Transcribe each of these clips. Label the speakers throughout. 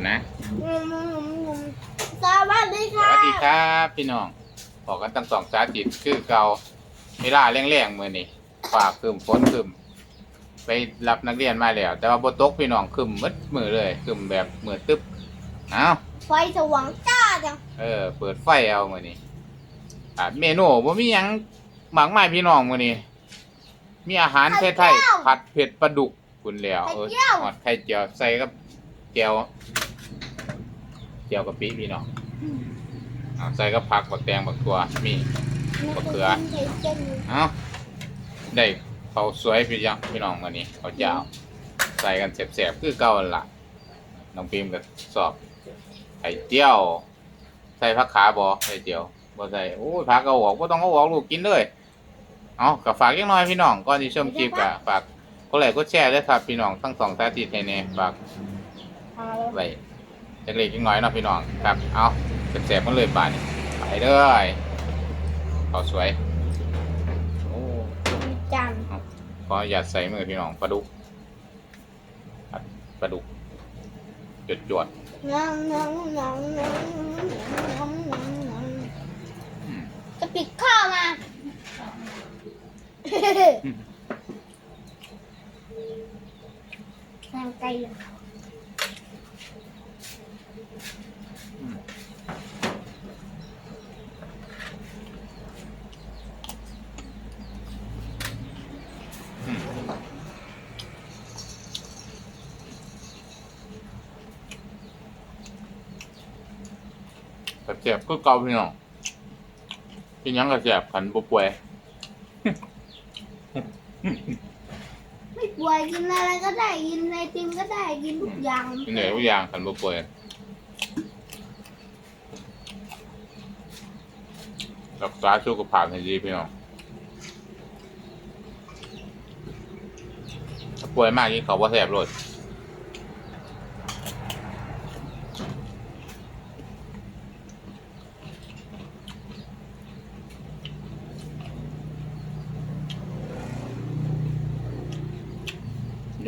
Speaker 1: กันนะ
Speaker 2: สวัสดี
Speaker 1: ส
Speaker 2: ค่ะ
Speaker 1: วัสดีครับพี่น้องขอกันตั้งสองสาติดคือเก่าเวลาแรงๆมือนี่ฝ่าคืมฝนคืมไปรับนักเรียนมาแล้ว แต่ว่าบตกพี่น้องคืมมืดมือเลยคืมแบบมือตึ๊บเอ้า
Speaker 2: ไฟสว่างจ้าจัง
Speaker 1: เออ เปิดไฟเอามือนี่อ่าเมนูบ่มีหยังหมากไม้พี่น้องมือนี่มีอาหารไทยๆผัดเผ็ดปลาดุกคุณแล้ว เออหอดไข่เจียวใส่กับแก้ว แก้วกะปิพี่น้องเอาใส่กับผักบักแตงบักตัวมีมะเขือเอาได้เขาวสวยพี่ยังพี่น้องวันนี้เขาวเจ้าใส่กันแสบๆคือเก่าหั่นล่ะน้องพิมพ์ก็สอบไข่เจียวใส่ผักขาบอไข่เจียวบ่ใส่โอ้ยผักเอาออกบ่ต้องเอาออกลูกกินเลยเอากับฝากยังน้อยพี่น้องก่อนที่ชมคลิปก็ฝากกดไลค์กดแชร์ด้วยครับพี่น้องทั้งสองสาธิตให้แน่ฝากไว้ จักเล็กจักน้อยเนาะพี่น้องครับเอาแสบๆกันเลยบาดนี้ไปเลยเขาวสวยโอ้
Speaker 2: จัน
Speaker 1: ขออย่าตใส่มือพี่น้องปลาดุกผัดปลาดุกจดจวด
Speaker 2: น้ำน้ำน้ำน้ำน้ำน้ำน้
Speaker 1: ๆอืมำ
Speaker 2: จะปิดข้าวมาทางไกลเลย
Speaker 1: กระเจี๊ยบก็เกาพี่น้องกินหยังกระเจี๊ยบขันบุป่วย
Speaker 2: ไม่ป่วยกินอะไรก็ได้กินไอติมก็ได้กินทุกอย่าง
Speaker 1: กินเหนื่อยทุกอย่างขันบุป่วยรักษาสุขภาพให้ดีพี่น้องถ้าป่วยมากยิ่งเขาว่าแสบโลด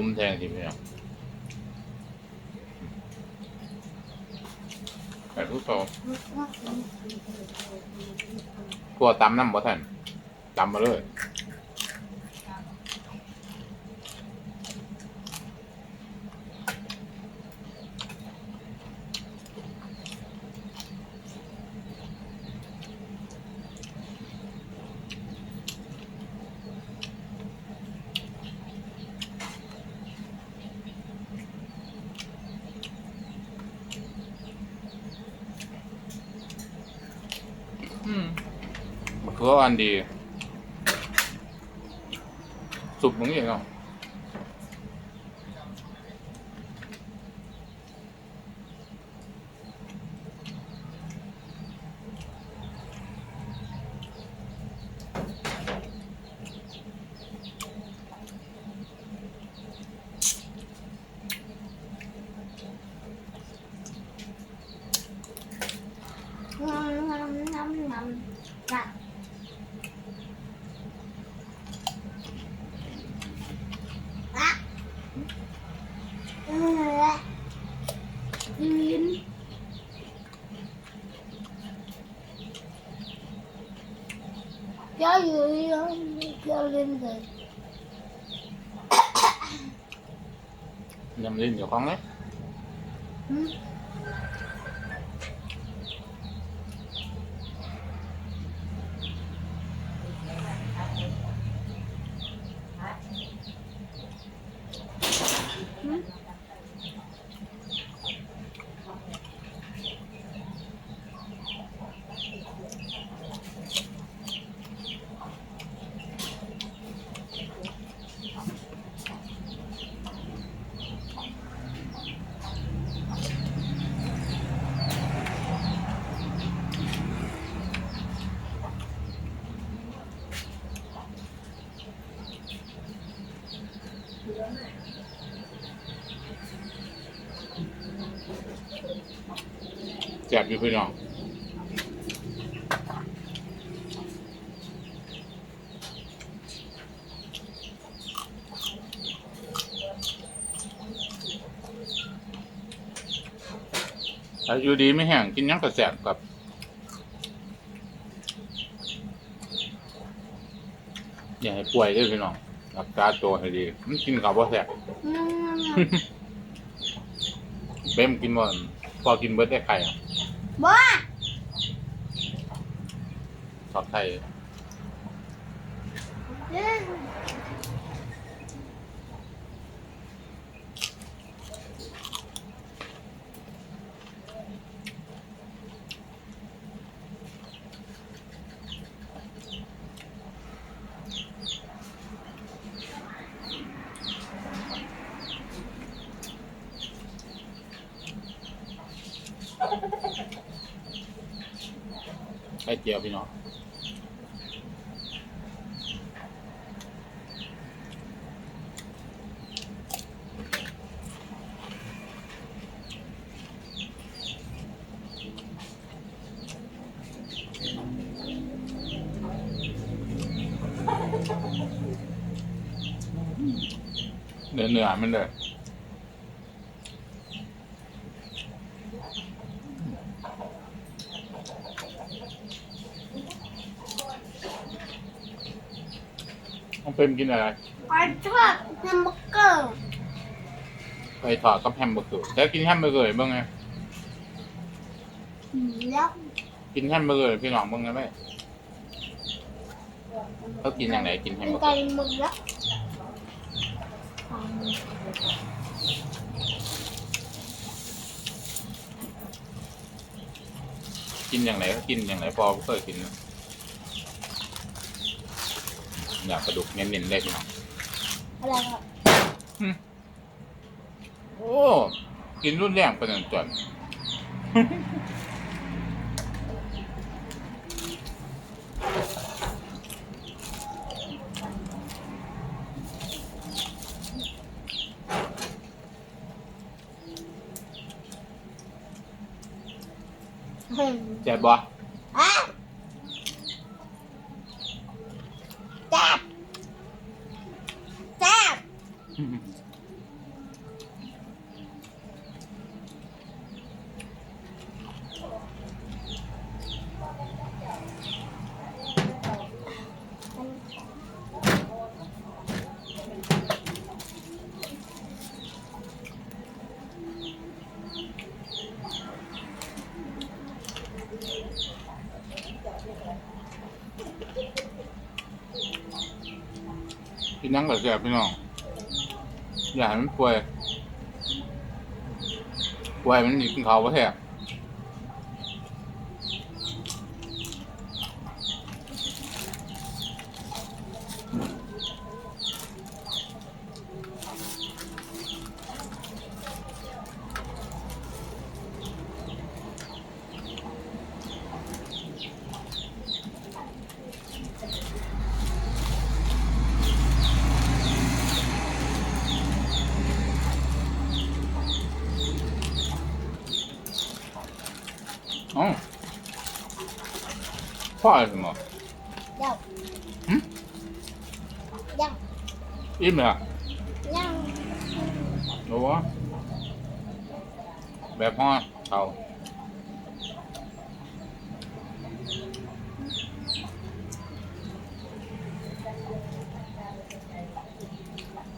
Speaker 1: ยุ่มแทงทีพี่น้องแต่ทุกโตตัวตำน้ำบ่ท่านตำมาเลย เขืออันดี สุกมึงอย่างเนาะ
Speaker 2: น้ำน้ำน้ำน้ำจ้ะอะเออกิน เจ้าอยู่เจ้าเจ้าเล่นเลย
Speaker 1: ยำลิ้นอยู่ของเลย
Speaker 2: อืมอืม
Speaker 1: แจ็บอยู่พี่น้องแต่อยู่ดีไม่แห้งกินหยังกระแสบกับอย่าให้ป่วยเด้วยพี่น้องรักษาตัวให้ดีมันกินข้าวบ่แสบ
Speaker 2: อืม
Speaker 1: เบ้มกินบ่ พอกินเบิดได้ไข่อะ
Speaker 2: บ้า
Speaker 1: ชอบไข่
Speaker 2: เข่
Speaker 1: เจียวพี่น้องเนื้อเนื้อมันเลย ต้องเป็นกินอะไร
Speaker 2: ปลาทอดแฮมเบอร์เกอร์
Speaker 1: ไปถอดกับแฮมเบอร์เกอร์แล้วกินแฮมเบอร์เกอร์บ้างไง
Speaker 2: อืมแล้ว
Speaker 1: กินแฮมเบอร์เกอร์พี่น้องบ้างไงไหมเขากินอย่างไรกินแฮม
Speaker 2: เป็น
Speaker 1: เบอร์เก
Speaker 2: ไก่
Speaker 1: อร์
Speaker 2: หมึกแล้ว
Speaker 1: กินอย่างไรก็กินอย่างไรพอเคยกินนะ อยากกระดูกเน้นๆเลยพี่น้อง
Speaker 2: อะไรครับ
Speaker 1: โอ้กินรุ่นแรงเป็นอันจน
Speaker 2: เห็น
Speaker 1: เจ็บบ่
Speaker 2: อะแซ่บแซ่บ
Speaker 1: กินห ยังก็แซ่บพี่น้อง อย่าให้มันป่วยป่วยมันหนีกินข้าวบ่แซ่บ พ่ออะไรสิหมอ
Speaker 2: เดี๋ยว
Speaker 1: หึ
Speaker 2: ยัง
Speaker 1: อิ่มเลยอะ
Speaker 2: ยัง
Speaker 1: รู้วะแบบพ่อเอา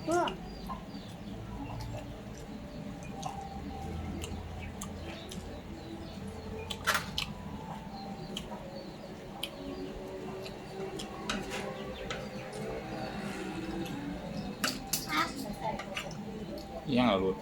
Speaker 2: อืมอะ
Speaker 1: อิห ยังเอารู้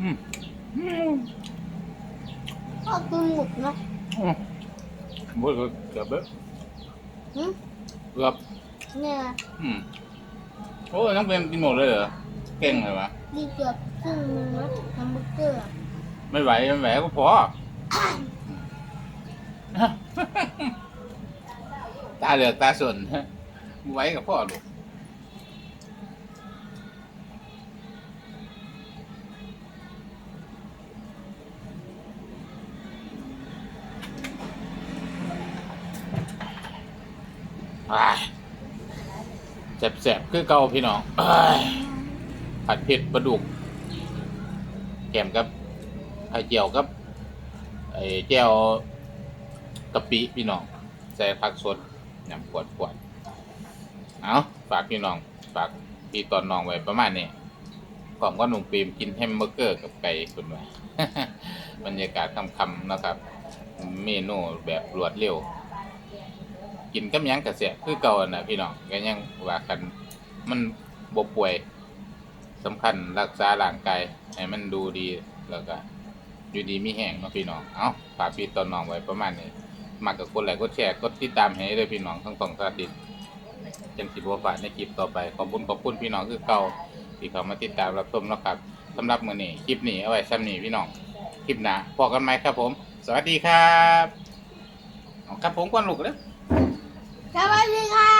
Speaker 2: อ พ่อกินหมดนะ
Speaker 1: บ่เกือบเบ้อ
Speaker 2: หึ
Speaker 1: เกือบ
Speaker 2: เนี่ย
Speaker 1: อืมโอ้ยน้องเป็นกินหมดเลยเหรอ เก่งเลยวะ
Speaker 2: ดีเกือบครึ่งนึงนะแฮมเบอร์เกอร์อะ
Speaker 1: ไม่ไหวไม่ไหวก็พอ ตาเหลือกตาสนไว้กับพ่อลูก แสบๆ คือเก่าพี่น้องผัดเผ็ดปลาดุก แกมกับไข่เจียวกับไอ้แจ่วกะปิพี่น้อง ใส่ผักสดยำขวดขวดเอาฝากพี่น้อง ฝากพี่ตอนน้องไว้ประมาณนี้ก่อนก็หนุ่มปีมกินแฮมเบอร์เกอร์กับไก่คุณไว้บรรยากาศคำๆนะครับ เมนูแบบรวดเร็ว กินกับยังกระเสียคือเก่าน่ะพี่น้องก็ยังว่ากันมันบ่ป่วยสำคัญรักษาร่างกายให้มันดูดีแล้วก็อยู่ดีมีแห้งนะพี่น้อง เอาฝากพี่ตอนน้องไว้ประมาณนี้มักกับกดไลค์กดแชร์กดติดตามให้ด้วยพี่น้องทั้งสองสาดิตจังสิบ่ฝากในคลิปต่อไป ขอบคุณขอบคุณพี่น้องคือเก่าที่เขามาติดตามรับชมนะครับสำหรับมือนี้คลิปนี้เอาไว้ซ้ำนี้พี่น้อง คลิปหน้าพบกันไหมครับผม สวัสดีครับ ครับผมก่อนลูกเด้ 小
Speaker 2: 朋友们。